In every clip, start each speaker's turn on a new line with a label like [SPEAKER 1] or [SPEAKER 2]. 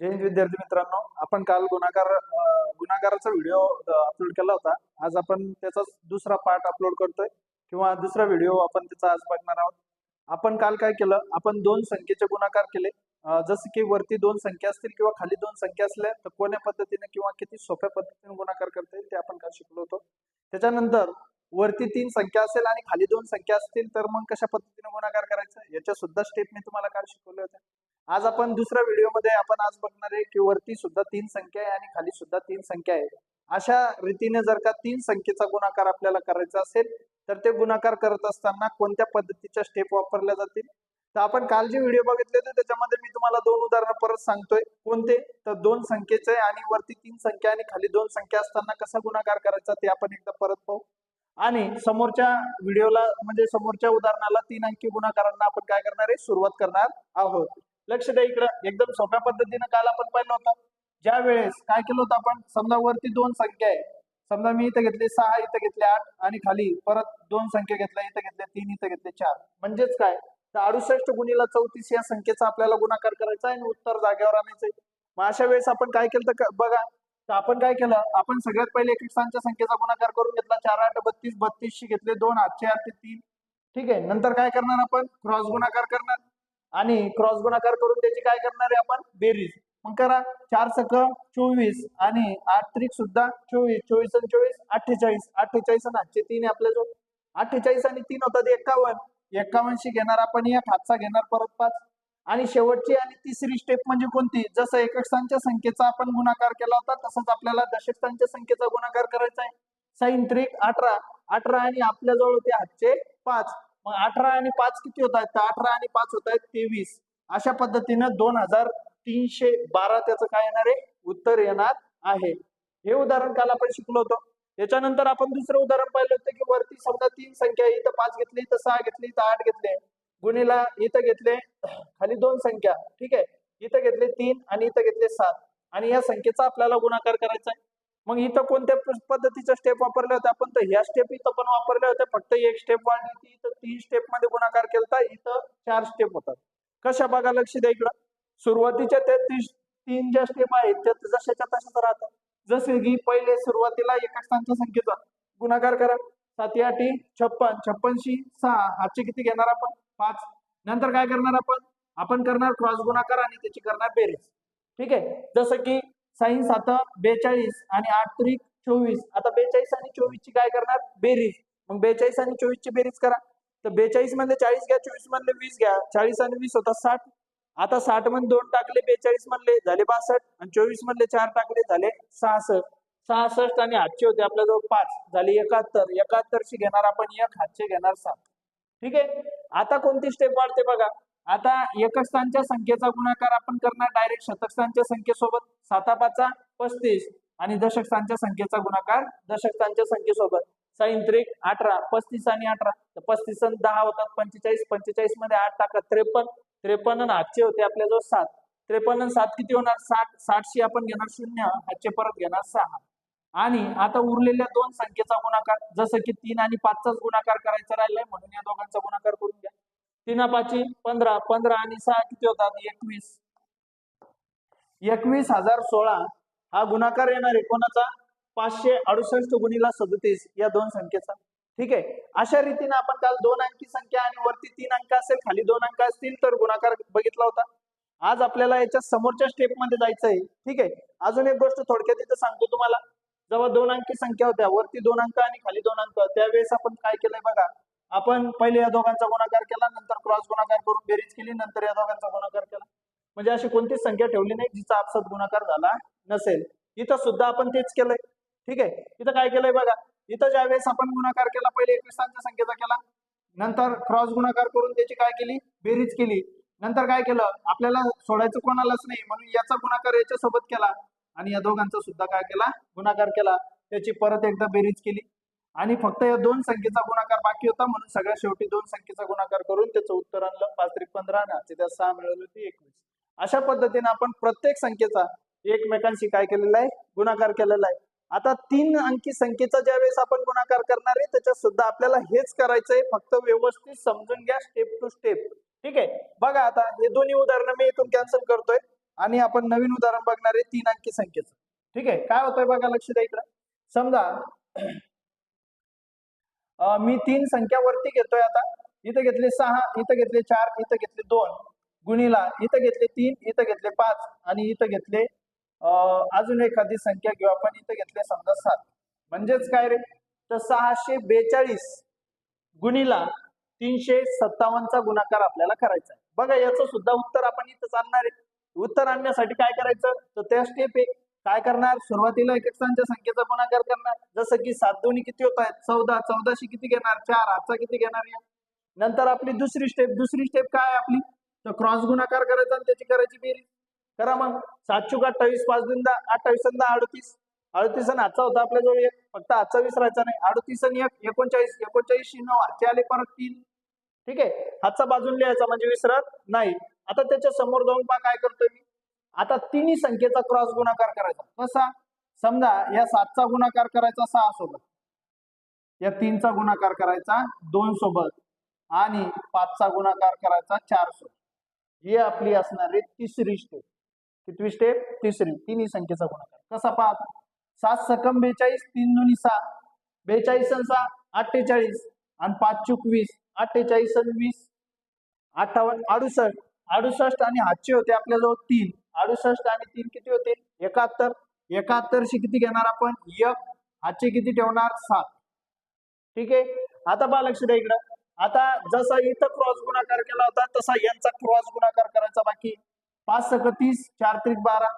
[SPEAKER 1] जय हिंद विद्यार्थी मित्रांनो. आपण काल गुणाकार गुणाकाराचा व्हिडिओ अपलोड केला होता. आज आपण त्याचा दुसरा पार्ट अपलोड करतोय किंवा दुसरा व्हिडिओ आपण त्याचा आज बघणार आहोत. आपण काल काय केलं? आपण दोन संख्येचे गुणाकार केले. जसे जसं की वरती दोन संख्या असतील किंवा खाली दोन संख्या असल्या तर कोण्या पद्धतीने किंवा किती सोप्या पद्धतीने गुणाकार करता येईल ते आपण काल शिकलो होतो. त्याच्यानंतर वरती तीन संख्या असेल आणि खाली दोन संख्या असतील तर मग कशा पद्धतीने गुणाकार करायचा? याच्या सुद्धा स्टेप मी तुम्हाला काल शिकवले होते. आज आपण दुसऱ्या व्हिडिओमध्ये आपण आज बघणार आहे की वरती सुद्धा तीन संख्या आहे आणि खाली सुद्धा तीन संख्या आहे. अशा रीतीने जर का तीन संख्येचा गुणाकार आपल्याला करायचा असेल तर ते गुणाकार करत असताना कोणत्या पद्धतीच्या स्टेप वापरल्या जातील? तर आपण काल जे व्हिडिओ बघितले होते त्याच्यामध्ये मी तुम्हाला दोन उदाहरणं परत सांगतोय. कोणते? तर दोन संख्येचे आणि वरती तीन संख्या आणि खाली दोन संख्या असताना कसा गुणाकार करायचा ते आपण एकदा परत पाहू. आणि समोरच्या व्हिडिओला म्हणजे समोरच्या उदाहरणाला तीन अंकी गुणाकारांना आपण काय करणार आहे? सुरुवात करणार आहोत. लक्ष द्या इकडं. एकदम सोप्या पद्धतीनं काल आपण पाहिलं होतं. ज्या वेळेस काय केलं होतं आपण? समजा वरती दोन संख्या आहे. समजा मी इथं घेतले सहा इथं घेतले आठ आणि खाली परत दोन संख्या घेतल्या इथं घेतले तीन इथं घेतले चार. म्हणजेच काय? तर अडुसष्ट गुणीला चौतीस या संख्येचा आपल्याला गुणाकार करायचा आहे आणि उत्तर जागेवर आणायचंय मग अशा वेळेस आपण काय केलं तर बघा. तर आपण काय केलं? आपण सगळ्यात पहिले एक संख्येचा गुणाकार करून घेतला. चार आठ बत्तीस बत्तीसशी घेतले. दोन आठशे आठ ते तीन. ठीक आहे. नंतर काय करणार आपण? क्रॉस गुणाकार करणार. आणि क्रॉस गुणाकार करून त्याची काय करणार आहे आपण? बेरीज. मग करा. चार सक चोवीस आणि आठ त्रिक सुद्धा चोवीस. चोवीस आणि चोवीस अठ्ठेचाळीस. अठ्ठेचाळीस आणि आठशे तीन आहे आपल्या जो अठ्ठेचाळीस आणि तीन होतात एक्कावन्न एक्कावन्नशी घेणार आपण एक हातचा घेणार परत पाच. आणि शेवटची आणि तिसरी स्टेप म्हणजे कोणती? जसं एकक स्थानच्या संख्येचा आपण गुणाकार केला होता तसंच आपल्याला दशकांच्या संख्येचा गुणाकार करायचा आहे. साईन त्रिक अठरा. अठरा आणि आपल्याजवळ होते हातचे पाच. मग अठरा आणि पाच किती होत आहेत? अठरा आणि पाच होत आहेत तेवीस. अशा पद्धतीनं दोन हजार तीनशे बारा त्याचं काय येणार आहे? उत्तर येणार आहे. हे उदाहरण काल आपण शिकलो होतो. त्याच्यानंतर आपण दुसरं उदाहरण पाहिलं होतं की वरती समजा तीन संख्या इथं पाच घेतली इथं सहा घेतली इथं आठ घेतले. गुणीला इथं घेतले खाली दोन संख्या. ठीक आहे? इथं घेतले तीन आणि इथं घेतले सात. आणि या संख्येचा आपल्याला गुणाकार करायचा आहे. मग इथं कोणत्या पद्धतीचा स्टेप वापरल्या होत्या आपण तर ह्या स्टेप इथं पण वापरल्या होत्या फक्त एक स्टेप वाढली होती. इथं तीन स्टेपमध्ये गुणाकार केलता. इथं चार स्टेप होतात. कशा बघा लक्ष द्या इकडं. सुरुवातीच्या त्या तीन ज्या स्टेप आहेत त्या जशाच्या तशाच राहतात. जसे की पहिले सुरुवातीला एका स्थानच्या संख्येचा गुणाकार करा. साती आठी छप्पन. छप्पनशी सहा. हातचे किती घेणार आपण? पाच. नंतर काय करणार आपण? आपण करणार क्रॉस गुणाकार आणि त्याची करणार बेरीज. ठीक आहे? जसं की सायन्स आता बेचाळीस आणि आठ त्रिक चोवीस. आता बेचाळीस आणि चोवीस ची काय करणार? बेरीज. मग बेचाळीस आणि चोवीस ची बेरीज करा. तर बेचाळीस मधले चाळीस घ्या चोवीस मधले वीस घ्या. चाळीस आणि वीस होता साठ. आता साठमध्ये दोन टाकले बेचाळीस मधले झाले बासष्ट आणि चोवीस मधले चार टाकले झाले सहासष्ट. सहासष्ट आणि हातचे होते आपल्याजवळ पाच. झाले एकाहत्तर. एकाहत्तरशी घेणार आपण एक हातचे घेणार सात. ठीक आहे? आता कोणती स्टेप वाढते बघा. आता एकक स्थानच्या संख्येचा गुणाकार आपण करणार. डायरेक्ट शतक स्थानच्या संख्येसोबत सातापाचा पस्तीस आणि दशक स्थानच्या संख्येचा गुणाकार दशक स्थानच्या संख्येसोबत. साईन त्रिक अठरा पस्तीस आणि अठरा. तर पस्तीस आणि दहा होतात पंचेचाळीस. पंचेचाळीसमध्ये आठ टाका त्रेपन्न. त्रेपन्न आणि आठशे होते आपल्याजवळ सात. त्रेपन्न आणि सात किती होणार? साठ. साठशी आपण घेणार शून्य. हातचे परत घेणार सहा. आणि आता उरलेल्या दोन संख्येचा गुणाकार. जसं की तीन आणि पाचचाच गुणाकार करायचा राहिलाय म्हणून या दोघांचा गुणाकार करून घ्या. तीन पाची पंधरा पंधरा आणि सहा किती होतात? एकवीस. एकवीस हजार सोळा हा गुणाकार येणार आहे. कोणाचा? पाचशे अडुसष्ट गुणीला सदतीस या दोन संख्येचा. ठीक आहे? अशा रीतीने आपण काल दोन अंकी संख्या आणि वरती तीन अंक असेल खाली दोन अंक असतील तर गुणाकार बघितला होता. आज आपल्याला याच्या समोरच्या स्टेपमध्ये जायचं आहे ठीक आहे? अजून एक गोष्ट थोडक्यात इथं सांगतो तुम्हाला. जेव्हा दोन अंकी संख्या होत्या वरती दोन अंक आणि खाली दोन अंक त्यावेळेस आपण काय केलंय बघा? आपण पहिले या दोघांचा गुणाकार केला नंतर क्रॉस गुणाकार करून बेरीज केली नंतर या दोघांचा गुणाकार केला. म्हणजे अशी कोणतीच संख्या ठेवली नाही जिचा आपसात गुणाकार झाला नसेल. इथं सुद्धा आपण तेच केलंय. ठीक आहे? इथं काय केलंय बघा. इथं ज्या वेळेस आपण गुणाकार केला पहिले एकविसांच्या संख्येचा केला. नंतर क्रॉस गुणाकार करून त्याची काय केली? बेरीज केली. नंतर काय केलं? आपल्याला सोडायचं कोणालाच नाही. म्हणून याचा गुणाकार याच्या सोबत केला. आणि या दोघांचा सुद्धा काय केला? गुणाकार केला. त्याची परत एकदा बेरीज केली. आणि फक्त या दोन संख्येचा गुणाकार बाकी होता म्हणून सगळ्या शेवटी दोन संख्येचा गुणाकार करून त्याचं उत्तर आणलं. पाच त्रिक पंधरा आणि त्या सहा मिळवली होती एकवीस. अशा पद्धतीने आपण प्रत्येक संख्येचा एकमेकांशी काय केलेला आहे? गुणाकार केलेला आहे. आता तीन अंकी संख्येचा ज्या वेळेस आपण गुणाकार करणार आहे त्याच्यात सुद्धा आपल्याला हेच करायचंय फक्त व्यवस्थित समजून घ्या स्टेप टू स्टेप ठीक आहे? बघा आता हे दोन्ही उदाहरणं मी इथून कॅन्सल करतोय आणि आपण नवीन उदाहरण बघणार आहे तीन अंकी संख्येचं. ठीक आहे? काय होतंय बघा लक्ष द्या इकडं. समजा मी तीन संख्या वरती घेतोय आता. इथं घेतले सहा इथं घेतले चार इथं घेतले दोन. गुणीला इथं घेतले तीन इथं घेतले पाच आणि इथं घेतले अजून एखादी संख्या घेऊ आपण. इथं घेतले समजा सात. म्हणजेच काय रे? तर सहाशे बेचाळीस गुणीला तीनशे सत्तावन्नचा गुणाकार आपल्याला करायचा आहे. बघा याचं सुद्धा उत्तर आपण इथं चालणार आहे. उत्तर आणण्यासाठी काय करायचं? तर त्या स्टेप आहे काय करणार? सुरुवातीला एककांच्या संख्येचा गुणाकार करणार. जसं की सात दोन्ही किती होत आहेत? चौदा. चौदाशी किती घेणार? चार. आजचा किती घेणार या? नंतर आपली दुसरी स्टेप दुसरी स्टेप काय आहे आपली? तर क्रॉस गुणाकार करायचा आणि त्याची करायची बेरीज. करा मग. सात चुक अठ्ठावीस पाच दोनदा अठ्ठावीस दोनदा अडतीस. अडतीस आणि आजचा होता आपल्याजवळ एक. फक्त आजचा विसरायचा नाही. अडतीस आणि एक एकोणचाळीस. एकोणचाळीस नऊ. आजचे आले परत तीन. ठीक आहे? हातचा बाजून लिहायचा म्हणजे विसरत नाही. आता त्याच्यासमोर जाऊन पहा काय करतोय मी. आता तिन्ही संख्येचा क्रॉस गुणाकार करायचा. कसा? समजा या सातचा गुणाकार करायचा सहा सोबत. या तीनचा गुणाकार करायचा दोन सोबत. आणि पाचचा गुणाकार करायचा चार सोबत. ही आपली असणार आहे तिसरी स्टेप कितवी स्टेप तिसरी. तिन्ही संख्येचा गुणाकार. कसा पाहत? सात सकम बेचाळीस तीन दोन्ही सहा बेचाळीस सहा अठ्ठेचाळीस. आणि पाच चुक वीस अठ्ठेचाळीस वीस. अठ्ठावन्न अडुसष्ट. अडुसष्ट आणि हातचे होते आपल्याजवळ तीन. अडुसष्ट आणि तीन किती होते? एकाहत्तर. एकाहत्तरशे किती घेणार आपण? एक. हातचे किती ठेवणार? सात. ठीक आहे? आता पहा लक्ष द्या इकडं. आता जसा इथं क्रॉस गुणाकार केला होता तसा यांचा क्रॉस गुणाकार करायचा बाकी. पाच सक तीस चार त्रिक बारा.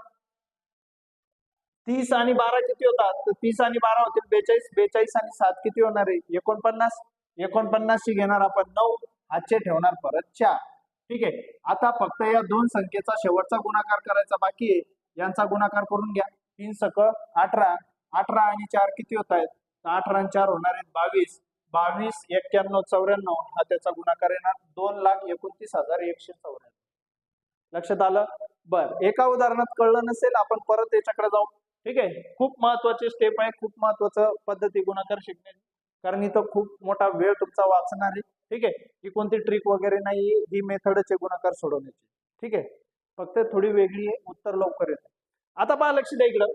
[SPEAKER 1] तीस आणि बारा किती होतात? तर तीस आणि बारा होतील बेचाळीस. बेचाळीस आणि सात किती होणार आहे? एकोणपन्नास. एकोणपन्नासशी घेणार आपण नऊ. आजचे ठेवणार परत चार. ठीक आहे. आता फक्त या दोन संख्येचा शेवटचा गुणाकार करायचा बाकी आहे. यांचा गुणाकार करून घ्या. तीन सक अठरा. अठरा आणि चार किती होत आहेत? तर अठरा आणि चार होणार आहेत बावीस. बावीस एक्क्याण्णव चौऱ्याण्णव. हा त्याचा गुणाकार येणार दोन लाख एकोणतीस हजार एकशे चौऱ्याण्णव. लक्षात आलं? बर. एका उदाहरणात कळलं नसेल आपण परत याच्याकडे जाऊ. ठीक आहे. खूप महत्त्वाचे स्टेप आहे. खूप महत्वाचं पद्धती गुणाकार शिकण्याची कारण इथं खूप मोठा वेळ तुमचा वाचणार आहे. ठीक आहे? ही कोणती ट्रिक वगैरे नाही ही मेथडच आहे गुणाकार सोडवण्याची. ठीक आहे? फक्त थोडी वेगळी आहे उत्तर लवकर येतं. आता पहा लक्ष द्या इकडं.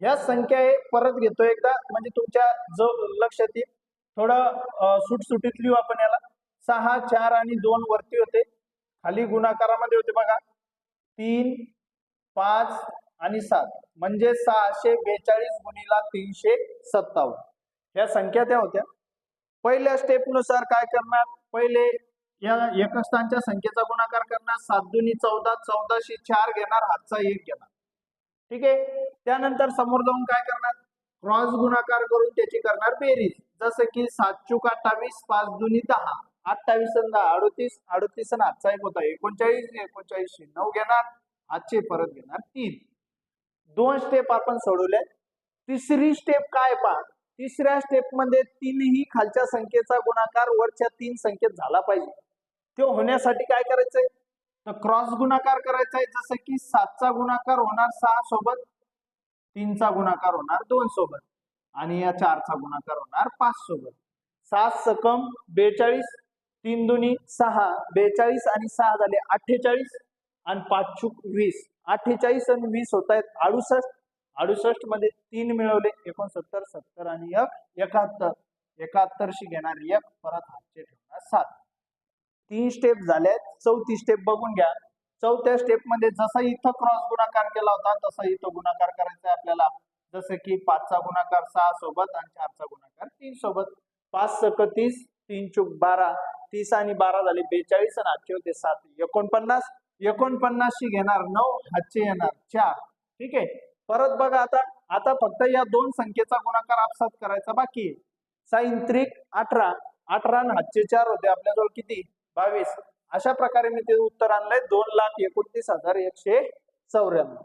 [SPEAKER 1] ह्या संख्या परत घेतो एकदा. म्हणजे तुमच्या जो लक्षात येईल. थोडं सुटसुटीत लिहू आपण याला. सहा चार आणि दोन वरती होते. खाली गुणाकारामध्ये होते बघा. तीन पाच आणि सात. म्हणजे सहाशे बेचाळीस गुणीला तीनशे सत्तावन्न. या संख्या त्या होत्या. पहिल्या स्टेपनुसार काय करणार? पहिले या एकस्थानच्या संख्येचा गुणाकार करणार. सात दुनी चौदा चौदाशे चार घेणार हातचा एक घेणार. ठीक आहे? त्यानंतर समोर जाऊन काय करणार? क्रॉस गुणाकार करून त्याची करणार बेरीज. जसं की सात चुक अठ्ठावीस पाच दुनी दहा. अठ्ठावीस दहा अडतीस अडतीस आणि आजचा एक होता. एकोणचाळीस एकोणचाळीसशे नऊ घेणार आजचे परत घेणार तीन. दोन स्टेप आपण सोडवले तिसरी स्टेप काय पहा तिसऱ्या स्टेपमध्ये तीनही खालच्या संख्येचा गुणाकार वरच्या तीन संख्येत झाला पाहिजे. तो होण्यासाठी काय करायचंय? तर क्रॉस गुणाकार करायचा आहे जसं की सातचा गुणाकार होणार सहा सोबत तीनचा गुणाकार होणार दोन सोबत आणि या चारचा गुणाकार होणार पाच सोबत. सात सकम बेचाळीस तीन दुनी सहा बेचाळीस आणि सहा झाले अठ्ठेचाळीस आणि पाच वीस. अठ्ठेचाळीस आणि वीस होत आहेत अडुसष्ट. अडुसष्टमध्ये तीन मिळवले एकोणसत्तर सत्तर आणि एक एकाहत्तर. एकाहत्तरशी घेणार एक परत हातचे ठेवणार सात. तीन स्टेप झाल्यात चौथी स्टेप बघून घ्या. चौथ्या स्टेपमध्ये जसा इथं क्रॉस गुणाकार केला होता तसा इथं गुणाकार करायचा आहे आपल्याला. जसं की पाचचा गुणाकार सहा सोबत आणि चारचा गुणाकार तीन सोबत. पाच सक तीस तीन चूक बारा. तीस आणि बारा झाले बेचाळीस आणि आजचे होते सात. एकोणपन्नास. एकोणपन्नासशी घेणार नऊ हातचे येणार चार. ठीक आहे? परत बघा आता आता फक्त या दोन संख्येचा गुणाकार आपसात करायचा बाकी आहे. साईन त्रिक अठरा अठरा आणि हातचे चार होते. आपल्याजवळ किती? बावीस. अशा प्रकारे मी ते उत्तर आणलंय. दोन लाख एकोणतीस हजार एकशे चौऱ्याण्णव.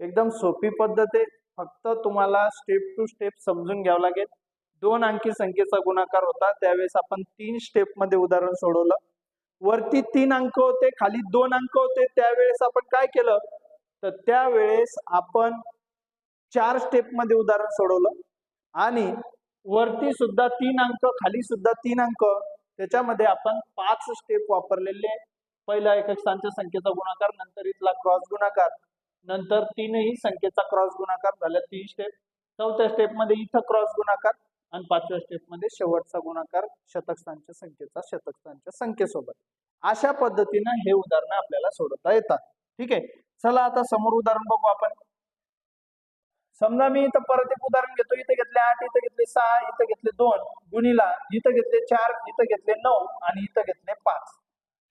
[SPEAKER 1] एकदम सोपी पद्धत आहे. फक्त तुम्हाला स्टेप टू स्टेप समजून घ्यावं लागेल. दोन अंकी संख्येचा गुणाकार होता. त्यावेळेस आपण तीन स्टेपमध्ये उदाहरण सोडवलं. वरती तीन अंक होते खाली दोन अंक होते. त्यावेळेस आपण काय केलं? तर त्यावेळेस आपण चार स्टेपमध्ये उदाहरण सोडवलं. आणि वरती सुद्धा तीन अंक खाली सुद्धा तीन अंक. त्याच्यामध्ये आपण पाच स्टेप वापरलेले. पहिला एकक स्थानच्या संख्येचा गुणाकार नंतर इथला क्रॉस गुणाकार. नंतर तीनही संख्येचा क्रॉस गुणाकार झाल्या तीन स्टेप चौथ्या स्टेपमध्ये इथं क्रॉस गुणाकार आणि पाचव्या स्टेपमध्ये शेवटचा गुणाकार शतक स्थानच्या संख्येचा शतक स्थानच्या संख्येसोबत. अशा पद्धतीनं हे उदाहरण आपल्याला सोडवता येतात. ठीक आहे? चला आता समोर उदाहरण बघू आपण. समजा मी इथं परत एक उदाहरण घेतो. इथं घेतले आठ इथं घेतले सहा इथं घेतले दोन. गुणीला इथं घेतले चार इथं घेतले नऊ आणि इथं घेतले पाच.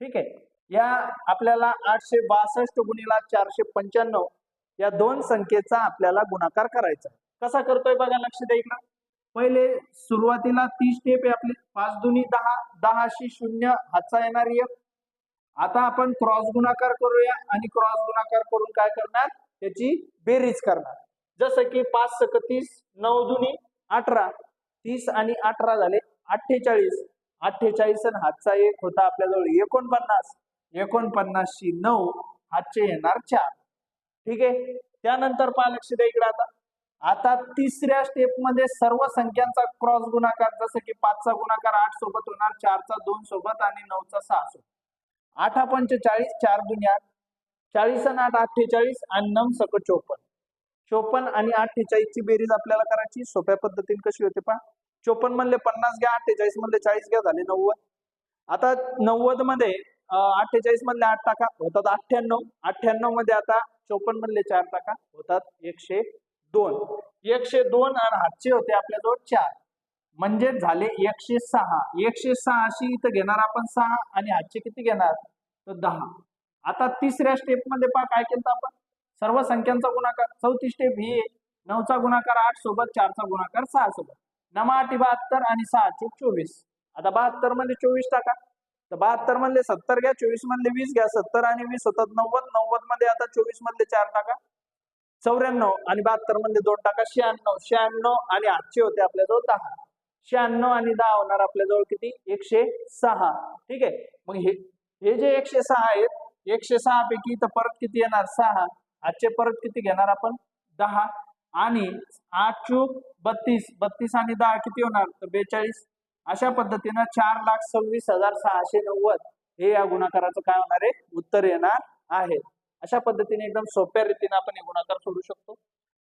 [SPEAKER 1] ठीक आहे? या आपल्याला आठशे बासष्ट गुणीला चारशे पंच्याण्णव या दोन संख्येचा आपल्याला गुणाकार करायचा कसा करतोय बघा लक्ष द्या इकडं. पहिले सुरुवातीला ती स्टेप आहे आपली. पाच दुनी दहा दहाशी शून्य हातचा येणार एक. आता आपण क्रॉस गुणाकार करूया आणि क्रॉस गुणाकार करून काय करणार? त्याची बेरीज करणार. जसं की पाच सक तीस नऊ दुनी अठरा. तीस आणि अठरा झाले अठ्ठेचाळीस. अठ्ठेचाळीस आणि हातचा एक होता आपल्याजवळ एकोणपन्नास. एकोणपन्नासशी नऊ हातचे येणार चार. ठीक आहे? त्यानंतर पहा लक्ष द्या इकडे आता. आता तिसऱ्या स्टेपमध्ये सर्व संख्यांचा क्रॉस गुणाकार जसं की पाचचा गुणाकार आठ सोबत होणार चारचा दोन सोबत आणि नऊचा सहा सोबत. आठा पंचेचाळीस चार दुनिया चाळीस आणि आठ अठ्ठेचाळीस आणि नऊ सक चोपन्न. चोपन्न आणि अठ्ठेचाळीसची बेरीज आपल्याला करायची. सोप्या पद्धतीने कशी होते पहा. चोपन्न मधले पन्नास घ्या अठ्ठेचाळीस मधले चाळीस घ्या झाले नव्वद. आता नव्वदमध्ये अठ्ठेचाळीस मधले आठ टाका होतात अठ्ठ्याण्णव. अठ्ठ्याण्णवमध्ये आता चोपन्न मधले चार टाका होतात एकशे दोन. एकशे दोन आणि हातचे होते आपल्याजवळ चार. म्हणजे झाले एकशे सहा. एकशे सहाशी इथं घेणार आपण सहा आणि हातचे किती घेणार? तर दहा. आता तिसऱ्या स्टेपमध्ये पहा काय केलं आपण? सर्व संख्यांचा गुणाकार चौथी स्टेप ही नऊचा गुणाकार आठ सोबत चारचा गुणाकार सहा सोबत. नमा आठी बहात्तर आणि सहा सहाचे चोवीस. आता बहात्तरमध्ये चोवीस टाका. तर बहात्तर मधले सत्तर घ्या चोवीस मधले वीस घ्या सत्तर आणि वीस होतात नव्वद. नव्वदमध्ये आता चोवीस मधले चार टाका. चौऱ्याण्णव आणि बहात्तर मधले दोन टाका. शहाण्णव शहाण्णव आणि आठशे होते आपल्याजवळ दहा. शहाण्णव आणि दहा होणार आपल्याजवळ किती? एकशे सहा. ठीक आहे? मग हे हे जे एकशे सहा आहेत एकशे सहा पैकी तर परत किती येणार? सहा. आजचे परत किती घेणार आपण? दहा. आणि आठ चूक बत्तीस. बत्तीस आणि दहा किती होणार? तर बेचाळीस. अशा पद्धतीनं चार लाख सव्वीस हजार सहाशे नव्वद हे या गुणाकाराचं काय होणार आहे? उत्तर येणार आहे. अशा पद्धतीने एकदम सोप्या रीतीने आपण हे गुणाकार सोडू शकतो.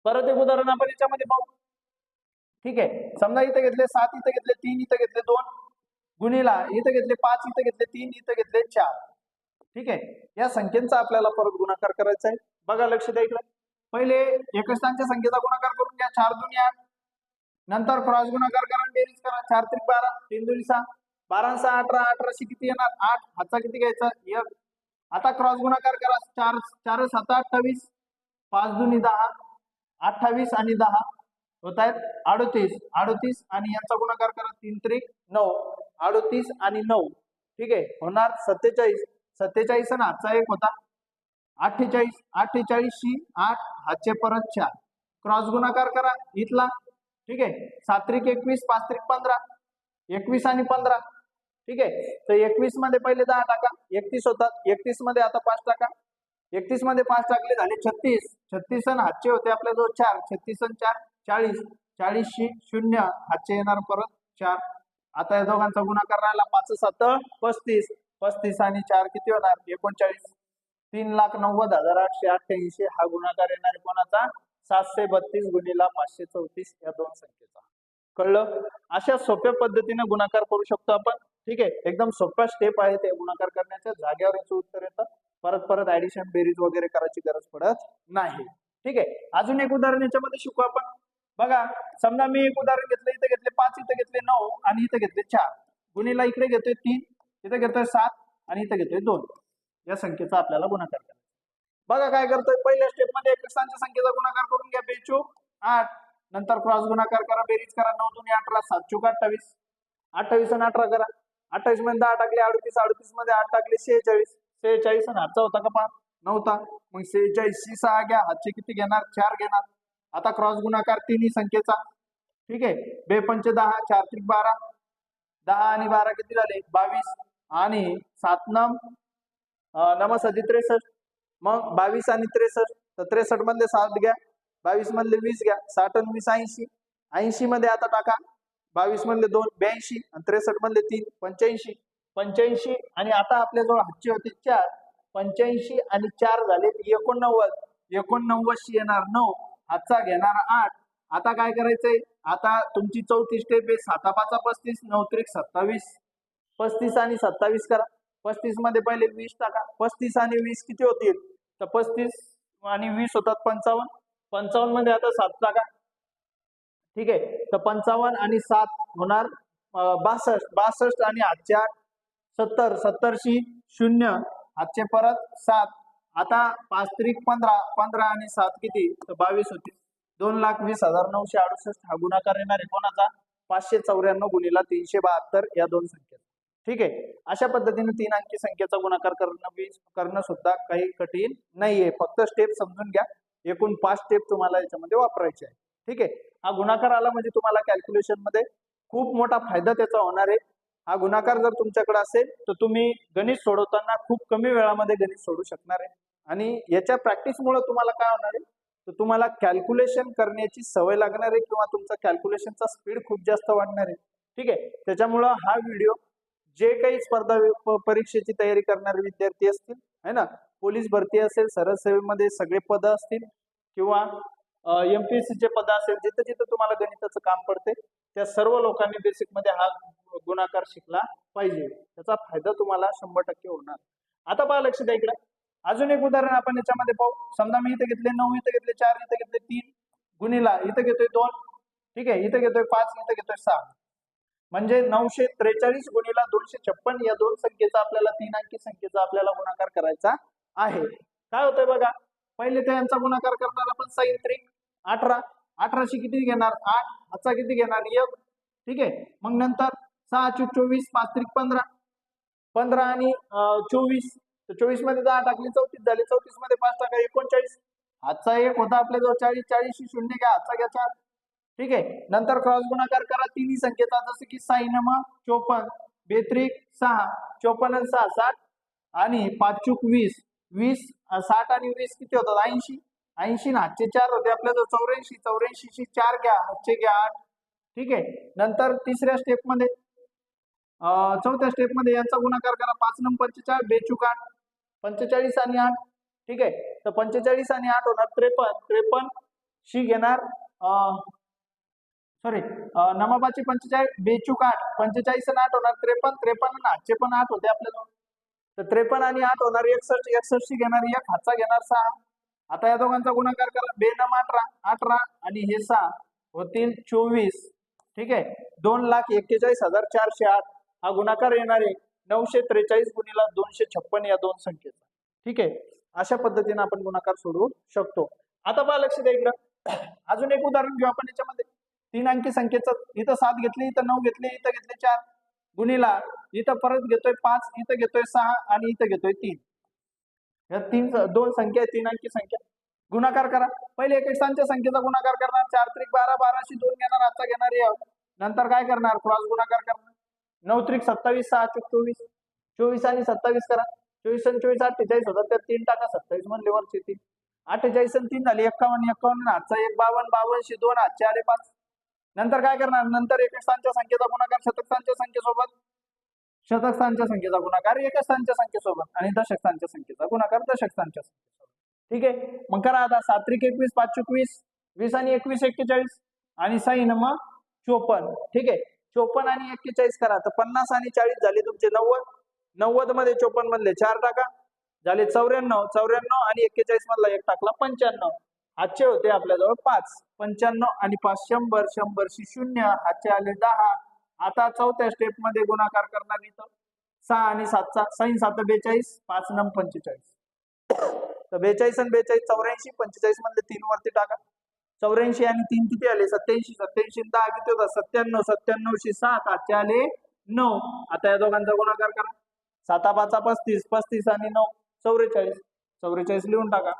[SPEAKER 1] परत एक उदाहरण आपण याच्यामध्ये पाहू. ठीक आहे. समजा इथं घेतले सात इथं घेतले तीन इथं घेतले दोन. गुणीला इथं घेतले पाच इथं घेतले तीन इथं घेतले चार. ठीक आहे. या संख्येचा आपल्याला परत गुणाकार करायचा आहे. बघा लक्ष द्या इकडे. पहिले एकस्थानच्या संख्येचा गुणाकार करून घ्या चार दुनी आठ नंतर क्रॉस गुणाकार करा बेरीज करा चार त्रिक बारा तीन दुनी सहा. बारा सहा अठरा अठराशे किती येणार? आठ. हातचा किती घ्यायचा? एक. आता क्रॉस गुणाकार करा चार चार सात अठ्ठावीस पाच दुनी दहा अठ्ठावीस आणि दहा. होत आहेत अडोतीस. अडोतीस आणि यांचा गुणाकार करा तीन त्रिक नऊ. अडोतीस आणि नऊ. ठीक आहे? होणार सत्तेचाळीस. सत्तेचाळीस आणि हातचा एक होता. अठ्ठेचाळीस अठ्ठेचाळीसशी आठ हातचे परत चार. क्रॉस गुणाकार करा इथला. ठीक आहे? सात्रिक एकवीस पाच त्रिक पंधरा. एकवीस आणि पंधरा. ठीक आहे? तर एकवीसमध्ये पहिले दहा टाका. एकतीस होतात. एकतीसमध्ये आता पाच टाका. एकतीसमध्ये पाच टाकले झाले छत्तीस. छत्तीस आणि हातचे होते आपल्याजवळ चार. छत्तीस आणि चार चाळीस. चाळीसशी शून्य. हातचे येणार परत चार. आता या दोघांचा गुणाकार राहिला पाच सात पस्तीस. पस्तीस आणि चार किती होणार? एकोणचाळीस. तीन लाख नव्वद हजार आठशे अठ्ठ्याऐंशी हा गुणाकार येणार कोणाचा? सातशे बत्तीस गुणीला पाचशे चौतीस या दोन संख्येचा. कळलं? अशा सोप्या पद्धतीने गुणाकार करू शकतो आपण. ठीक आहे? एकदम सोप्या स्टेप आहे ते गुणाकार करण्याच्या जागेवर याचं उत्तर येतं. परत परत ऍडिशन बेरीज वगैरे करायची गरज पडत नाही. ठीक आहे? अजून एक उदाहरण याच्यामध्ये शिकू आपण. बघा समजा मी एक उदाहरण घेतलं. इथं घेतले पाच इथं घेतले नऊ आणि इथं घेतले चार. गुणीला इकडे घेतोय तीन इथं घेतोय सात आणि इथं घेतोय दोन. या संख्येचा आपल्याला गुणाकार करायचा बघा काय करतोय पहिल्या स्टेपमध्ये एकस्थानच्या संख्येचा गुणाकार करून घ्या बेचूक आठ. नंतर क्रॉस गुणाकार करा बेरीज करा नऊ दोन्ही अठरा सात. चूक अठ्ठावीस. अठ्ठावीस आणि अठरा करा. अठ्ठावीसमध्ये दहा टाकले अडतीस. अडतीसमध्ये आठ टाकले शेहेचाळीस. शेहेचाळीस आणि हातचा होता का पहा नव्हता मग शेहेचाळीसशी सहा घ्या. हातचे किती घेणार? चार घेणार. आता क्रॉस गुणाकार तिन्ही संख्येचा. ठीक आहे? बेपंच दहा चार त्रिक बारा. दहा आणि बारा किती झाले? बावीस. आणि सात नम. नमस्ती त्रेसष्ट. मग बावीस आणि त्रेसष्ट. तर त्रेसष्ट मधले सात घ्या. बावीस मधले वीस घ्या. साठ आणि वीस ऐंशी. ऐंशी मध्ये आता टाका. बावीस मधले दोन ब्याऐंशी. आणि त्रेसष्ट मधले तीन पंच्याऐंशी. पंच्याऐंशी आणि आता आपल्याजवळ हातचे होते चार. पंच्याऐंशी आणि चार झाले एकोणनव्वद. एकोणनव्वदशी येणार नऊ. हातचा घेणार आठ. आता काय करायचंय? आता तुमची चौथी स्टेप आहे सातापाचा पस्तीस नऊ त्रिक सत्तावीस. पस्तीस आणि सत्तावीस करा. पस्तीसमध्ये पहिले वीस टाका. पस्तीस आणि वीस किती होतील? तर पस्तीस आणि वीस होतात पंचावन्न. पंचावन्नमध्ये आता सात टाका. ठीक आहे? तर पंचावन्न आणि सात होणार बासष्ट. बासष्ट आणि आठशे आठ. सत्तर. सत्तरशी शून्य. आठशे परत सात. आता पाच त्रिक पंधरा. पंधरा आणि सात किती? तर बावीस होतील. दोन लाख वीस हजार नऊशे अडुसष्ट हा गुणाकार येणार आहे. कोणाचा? पाचशे चौऱ्याण्णव गुणिला तीनशे बहात्तर या दोन संख्या ठीक आहे? अशा पद्धतीने तीन अंकी संख्येचा गुणाकार करणं करणं सुद्धा काही कठीण नाहीये. फक्त स्टेप समजून घ्या. एकूण पाच स्टेप तुम्हाला याच्यामध्ये वापरायचे आहे ठीक आहे? हा गुणाकार आला म्हणजे तुम्हाला कॅल्क्युलेशनमध्ये खूप मोठा फायदा त्याचा होणार आहे. हा गुणाकार जर तुमच्याकडे असेल तर तुम्ही गणित सोडवताना खूप कमी वेळामध्ये गणित सोडू शकणार आहे. आणि याच्या प्रॅक्टिसमुळे तुम्हाला काय होणार आहे? तर तुम्हाला कॅल्क्युलेशन करण्याची सवय लागणार आहे किंवा तुमचा कॅल्क्युलेशनचा स्पीड खूप जास्त वाढणार आहे. ठीक आहे? त्याच्यामुळं हा व्हिडिओ जे काही स्पर्धा परीक्षेची तयारी करणारे विद्यार्थी असतील है ना? पोलीस भरती असेल सरळ सेवेमध्ये सगळे पद असतील किंवा एमपीएससी चे पद असेल जिथं जिथं तुम्हाला गणिताचं काम पडते त्या सर्व लोकांनी बेसिकमध्ये हा गुणाकार शिकला पाहिजे. त्याचा फायदा तुम्हाला शंभर टक्के होणार. आता पहा लक्ष द्या इकडे. अजून एक उदाहरण आपण याच्यामध्ये पाहू. समजा मी इथं घेतले नऊ इथं घेतले चार इथं घेतले तीन गुणीला इथं घेतोय दोन. ठीक आहे इथं घेतोय पाच इथं घेतोय सहा. म्हणजे नऊशे त्रेचाळीस गुणीला दोनशे छप्पन या दोन संख्येचा आपल्याला तीन अंकी संख्येचा आपल्याला गुणाकार करायचा आहे. काय होतंय बघा? पहिले ते यांचा गुणाकार करणार आपण साईन त्रिक अठरा. अठराशे किती घेणार? आठ. हाचा किती घेणार? एक. ठीक आहे? मग नंतर सहा चोवीस पाच त्रिक पंधरा. पंधरा आणि चोवीस. तर चोवीसमध्ये दहा टाकली चौतीस झाली. चौतीसमध्ये पाच टाका एकोणचाळीस. हातचा एक होता आपल्याजवळ चाळीस चाळीस शून्य घ्या. हातचा घ्या चार ठीक आहे? नंतर क्रॉस गुणाकार करा. तिन्ही संख्येचा जसं की साईनमा चोपन्न बेत्रिक सहा चोपन्न सहा साठ. आणि पाच चूक वीस वीस साठ आणि वीस किती होतात? ऐंशी. ऐंशी ना. हातचे चार होते. आपल्याजवळ चौऱ्याऐंशी. चौऱ्याऐंशी चार घ्या. हातचे घ्या आठ. ठीक आहे? नंतर तिसऱ्या स्टेपमध्ये चौथ्या स्टेपमध्ये यांचा गुणाकार करा. पाच नंबर पंचेचाळीस बेचूक आठ. पंचेचाळीस आणि आठ. ठीक आहे? तर पंचेचाळीस आणि आठ होणार त्रेपन्न. त्रेपन्न शी घेणार सॉरी नमाबाची पंचेचाळीस बेचूक आठ. पंचेचाळीस आणि आठ होणार. त्रेपन्न त्रेपन्न आणि आठचे पण आठ होते आपल्याजवळ तर त्रेपन्न आणि आठ होणार. एकसष्ट एकसष्ट घेणार. एक हातचा घेणार सहा. आता या दोघांचा गुणाकार करा. बेनम अठरा अठरा आणि हे सहा होतील चोवीस. ठीक आहे? दोन लाख एक्केचाळीस हजार चारशे आठ. हा गुणाकार येणार आहे. नऊशे त्रेचाळीस गुणीला दोनशे छप्पन या दोन संख्येचा. ठीक आहे? अशा पद्धतीने आपण गुणाकार सोडवू शकतो. आता पहा लक्ष द्या इकडं. अजून एक उदाहरण घेऊ आपण याच्यामध्ये. तीन अंकी संख्येचं इथं सात घेतली इथं नऊ घेतली इथं घेतले चार. गुणीला इथं परत घेतोय पाच इथं घेतोय सहा आणि इथं घेतोय तीन. या तीन दोन संख्या आहे, तीन अंकी संख्या. गुणाकार करा. पहिले एक संख्येचा गुणाकार करणार. चार त्रिक बारा बाराशे दोन घेणार आजचा घेणार नंतर काय करणार? क्रॉस गुणाकार करणार. नऊ त्रिक सत्तावीस सहा चोक चोवीस. चोवीस आणि सत्तावीस करा. चोवीस आणि चोवीस अठ्ठेचाळीस होतात. त्यात तीन टाका सत्तावीस म्हणले वरचे तीन. अठ्ठेचाळीस आणि तीन झाले. एक्कावन्न एक्कावन्न आजचा एक बावन्न बावनशे दोन आजचे आले पाच. नंतर काय करणार? नंतर एक स्थानच्या संख्येचा गुणाकार शतक स्थानच्या संख्येसोबत शतक स्थानच्या संख्येचा गुणाकार एक स्थानच्या संख्येसोबत आणि दशकस्थानच्या संख्येचा गुणाकार दशकस्थानच्या संख्येसोबत. ठीक आहे? मग करा आता सात्रिक एकवीस पाच चोवीस वीस आणि एकवीस एक्केचाळीस आणि साईन मग चोपन्न. ठीक आहे? चोपन्न आणि एक्केचाळीस करा. तर पन्नास आणि चाळीस झाले तुमचे नव्वद. नव्वदमध्ये चोपन्न मधले चार टाका. झाले चौऱ्याण्णव. चौऱ्याण्णव आणि एक्केचाळीस मधला एक टाकला पंच्याण्णव. आजचे होते आपल्याजवळ पाच. पंच्याण्णव आणि पाच. शंभर शंभरशी शून्य. आजचे आले दहा. आता चौथ्या स्टेपमध्ये गुणाकार करणार इथं. सहा आणि सातचा साईन सात बेचाळीस पाच नम पंचेचाळीस. तर बेचाळीस आणि बेचाळीस चौऱ्याऐंशी पंचेचाळीस मधले तीन वरती टाका. चौऱ्याऐंशी आणि तीन किती आले? सत्याऐंशी. सत्याऐंशी दहा किती होता सत्त्याण्णव. सत्त्याण्णवशे सात. आजचे आले नऊ. आता या दोघांचा गुणाकार करा. साता पाचा पस्तीस पस्तीस आणि नऊ. चौवेचाळीस चौवेचाळीस लिहून टाका.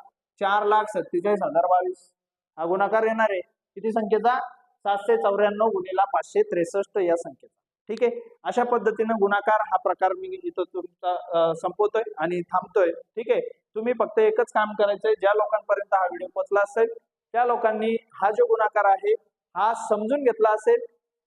[SPEAKER 1] चार लाख सत्तेचाळीस हजार बावीस. हा गुणाकार येणार आहे. किती संख्येचा? सातशे चौऱ्याण्णव गुणिला पाचशे त्रेसष्ट या संख्येचा. ठीक आहे? अशा पद्धतीने गुणाकार हा प्रकार मी इथं तुमचा संपवतोय आणि थांबतोय. ठीक आहे? तुम्ही फक्त एकच काम करायचंय. ज्या लोकांपर्यंत हा व्हिडिओ पोचला असेल त्या लोकांनी हा जो गुणाकार आहे हा समजून घेतला असेल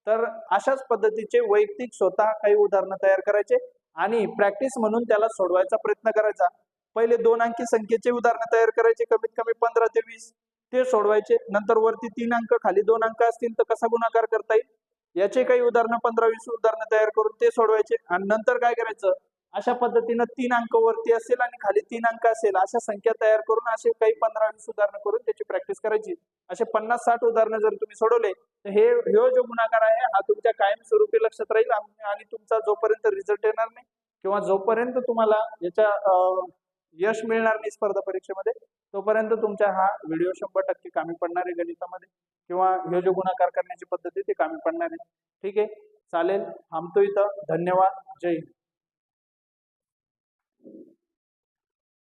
[SPEAKER 1] तर अशाच पद्धतीचे वैयक्तिक स्वतः काही उदाहरणं तयार करायचे आणि प्रॅक्टिस म्हणून त्याला सोडवायचा प्रयत्न करायचा. पहिले दोन अंकी संख्येचे उदाहरण तयार करायचे कमीत कमी पंधरा ते वीस. ते सोडवायचे. नंतर वरती तीन अंक खाली दोन अंक असतील तर कसा गुणाकार करता येईल? याचे काही उदाहरणं पंधरा वीस उदाहरणं तयार करून ते सोडवायचे. आणि नंतर काय करायचं? अशा पद्धतीनं तीन अंक वरती असेल आणि खाली तीन अंक असेल अशा संख्या तयार करून असे काही पंधरा वीस उदाहरणं करून त्याची प्रॅक्टिस करायची. असे पन्नास साठ उदाहरणं जर तुम्ही सोडवले तर हे ह्यो जो गुणाकार आहे हा तुमच्या कायमस्वरूपी लक्षात राहील आणि तुमचा जोपर्यंत रिझल्ट येणार नाही किंवा जोपर्यंत तुम्हाला याच्या अं, यश मिळणार नाही स्पर्धा परीक्षेमध्ये तोपर्यंत तुमच्या हा व्हिडिओ शंभर टक्के कामी पडणार आहे गणितामध्ये. किंवा हे जो गुणाकार करण्याची पद्धती ते ती कामी पडणार आहे. ठीक आहे? चालेल. थांबतो इथं. धन्यवाद. जय हिंद.